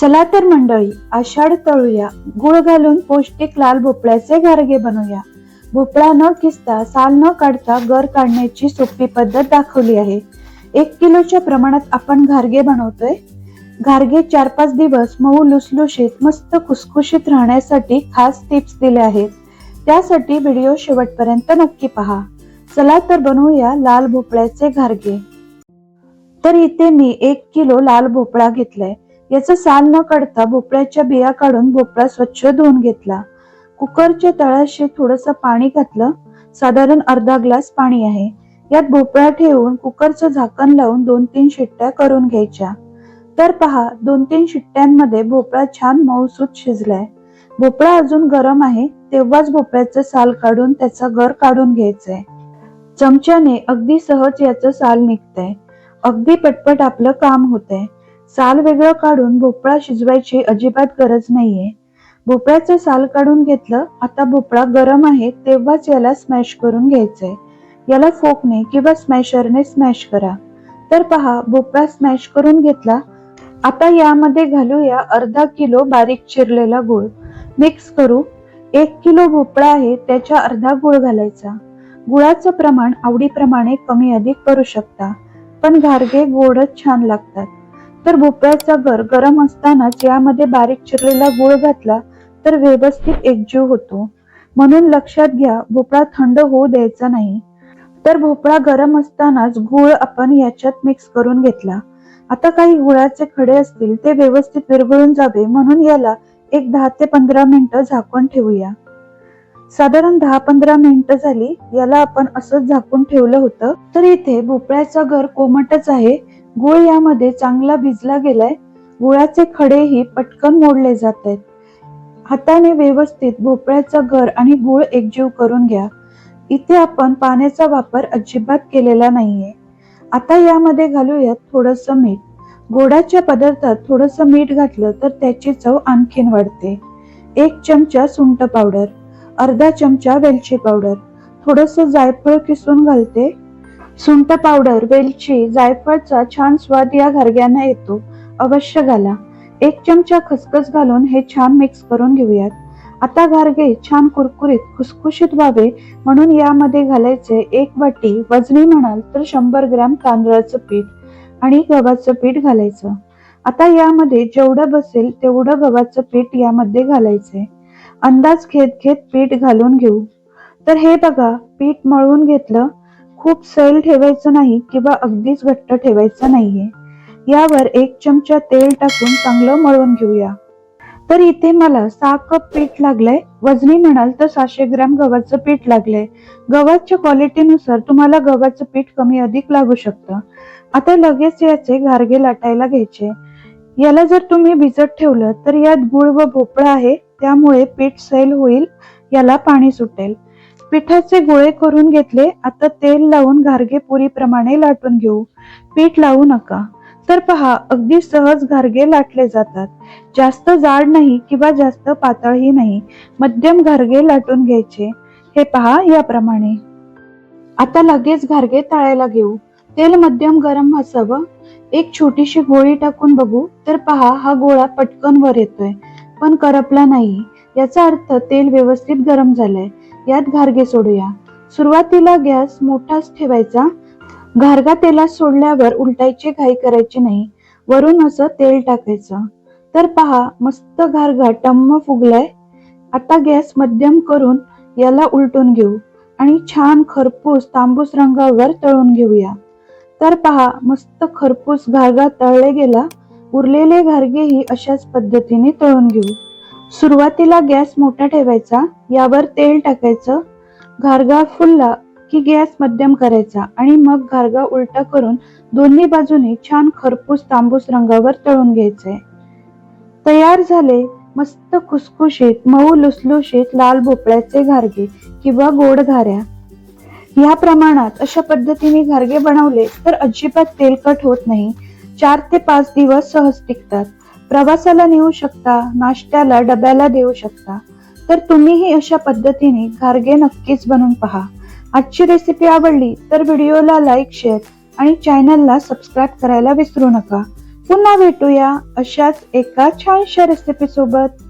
चला तर मंडळी आषाढ तळूया. गुळ घालून पौष्टिक लाल भोपळ्याचे गारगे बनवूया. भोपळा न किसता साल न काढता गर काढण्याची सोपी पद्धत दाखवली आहे. एक किलोच्या प्रमाणात आपण घारगे बनवतोय. घारगे चार पाच दिवस मऊ लुसलुशीत मस्त खुसखुशीत राहण्यासाठी खास टिप्स दिल्या आहेत. त्यासाठी व्हिडिओ शेवटपर्यंत नक्की पहा. चला तर बनवूया लाल भोपळ्याचे घारगे. तर इथे मी एक किलो लाल भोपळा घेतलाय. याचं साल न काढता भोपळ्याच्या बिया काढून भोपळा स्वच्छ धुवून घेतला. कुकरच्या तळाशी थोडस पाणी घातलं. साधारण अर्धा ग्लास पाणी आहे. यात भोपळा ठेवून कुकरचं झाकण लावून दोन तीन शिट्ट्या करून घ्यायच्या. तर पहा दोन तीन शिट्ट्यांमध्ये भोपळा छान मऊसूत शिजलाय. भोपळा अजून गरम आहे तेव्हाच भोपळ्याचं साल काढून त्याचा गर काढून घ्यायचंय. चमच्याने अगदी सहज याचं साल निघतंय. अगदी पटपट आपलं काम होतंय. साल वेगळं काढून भोपळा शिजवायची अजिबात गरज नाहीये. भोपळ्याचं साल काढून घेतलं आता भोपळा गरम आहे तेव्हाच याला स्मॅश करून घ्यायचंय. याला फोकने किंवा स्मॅशरने स्मॅश करा. तर पहा भोपळा स्मॅश करून घेतला. आता यामध्ये घालूया अर्धा किलो बारीक चिरलेला गुळ. मिक्स करू. एक किलो भोपळा आहे त्याच्या अर्धा गुळ घालायचा. गुळाचं प्रमाण आवडीप्रमाणे कमी अधिक करू शकता पण घारगे गोडच छान लागतात. तर भोपळ्याचा गर गरम असतानाच यामध्ये बारीक चिरलेला गुळ घातला तर व्यवस्थित एकजीव होतो. म्हणून लक्षात घ्या भोपळा थंड होऊ द्यायचा नाही. तर भोपळा गरम असतानाच गुळ आपण याच्यात मिक्स करून घेतला. आता काही गुळाचे खडे असतील ते व्यवस्थित विरघळून जावे म्हणून याला एक दहा ते पंधरा मिनिटं झाकून ठेवूया. साधारण दहा पंधरा मिनिटं झाली याला आपण असंच झाकून ठेवलं होतं. तर इथे भोपळ्याचा घर कोमटच आहे. गुळ यामध्ये चांगला भिजला गेलाय गुळाचे खडेही पटकन मोडले जात आहेत हाताने व्यवस्थित भोपळ्याचा घर आणि गुळ एकजीव करून घ्या. इथे आपण पाण्याचा वापर अजिबात केलेला नाहीये. आता यामध्ये घालूयात थोडस मीठ. गोडाच्या पदार्थात थोडस मीठ घातलं तर त्याची चव आणखीन वाढते. एक चमचा सुंट पावडर अर्धा चमचा वेलची पावडर थोडस जायफळ किसून घालते सुंठ पावडर वेलची जायफळचा छान स्वाद या घरग्यांना येतो. अवश्य घाला. एक चमचा खसखस घालून हे छान मिक्स करून घेऊयात. आता घारगे छान कुरकुरीत खुसखुशीत व्हावे म्हणून यामध्ये घालायचे एक वाटी वजनी म्हणाल तर शंभर ग्रॅम तांदळाचं पीठ आणि गव्हाचं पीठ घालायचं. आता यामध्ये जेवढं बसेल तेवढं गव्हाचं पीठ यामध्ये घालायचंय अंदाज घेत घेत पीठ घालून घेऊ. तर हे बघा पीठ मळून घेतलं खूप सैल ठेवायचं नाही किंवा अगदीच घट्ट ठेवायचं नाहीये. यावर एक चमचा तेल टाकून चांगलं मळून घेऊया. तर इथे मला सहा कप पीठ लागलंय. वजनी म्हणाल तर सहाशे ग्रॅम गव्हाचं पीठ लागलंय. गव्हाच्या क्वालिटीनुसार तुम्हाला गव्हाचं पीठ कमी अधिक लागू शकतं. आता लगेच याचे घारगे लाटायला घ्यायचे. याला जर तुम्ही भिजत ठेवलं तर यात गुळ व भोपळा आहे. त्यामुळे पीठ सैल होईल याला पाणी सुटेल. पिठाचे गोळे करून घेतले आता तेल लावून घारगे पुरीप्रमाणे लाटून घेऊ. पीठ लावू नका. तर पहा अगदी सहज घारगे लाटले जातात. जास्त जाड नाही किंवा जास्त पातळही नाही. मध्यम घारगे लाटून घ्यायचे. हे पहा याप्रमाणे. आता लगेच घारगे तळायला घेऊ. तेल मध्यम गरम असावं. एक छोटीशी गोळी टाकून बघू. तर पहा हा गोळा पटकन वर येतोय. पण करपला नाही. याचा अर्थ तेल व्यवस्थित गरम झालंय. यात घारगे सोडूया. सुरुवातीला गॅस मोठाच ठेवायचा. घारगा तेलात सोडल्यावर उलटायची घाई करायची नाही. वरून असं तेल टाकायचं. तर पहा मस्त घारगा टम्म फुगलाय. आता गॅस मध्यम करून याला उलटून घेऊ आणि छान खरपूस तांबूस रंगावर तळून घेऊया. तर पहा मस्त खरपूस घारगा तळले गेला. उरलेले घारगेही अशाच पद्धतीने तळून घेऊ. सुरुवातीला गॅस मोठा ठेवायचा यावर तेल टाकायचं घारगा फुलला की गॅस मध्यम करायचा आणि मग घारगा उलटा करून दोन्ही बाजूने छान खरपूस तांबूस रंगावर तळून घ्यायचे. तयार झाले मस्त खुसखुशीत मऊ लुसलुशीत लाल भोपळ्याचे घारगे किंवा गोड घाऱ्या. या प्रमाणात अशा पद्धतीने घारगे बनवले तर अजिबात तेलकट होत नाही. चार ते पाच दिवस सहज टिकतात. प्रवासाला नेऊ शकता नाश्त्याला डब्याला देऊ शकता. तर तुम्हीही अशा पद्धतीने घारगे नक्कीच बनवून पहा. आजची रेसिपी आवडली तर व्हिडिओला लाईक शेअर आणि चॅनलला सबस्क्राईब करायला विसरू नका. पुन्हा भेटूया अशाच एका छानशा रेसिपी सोबत.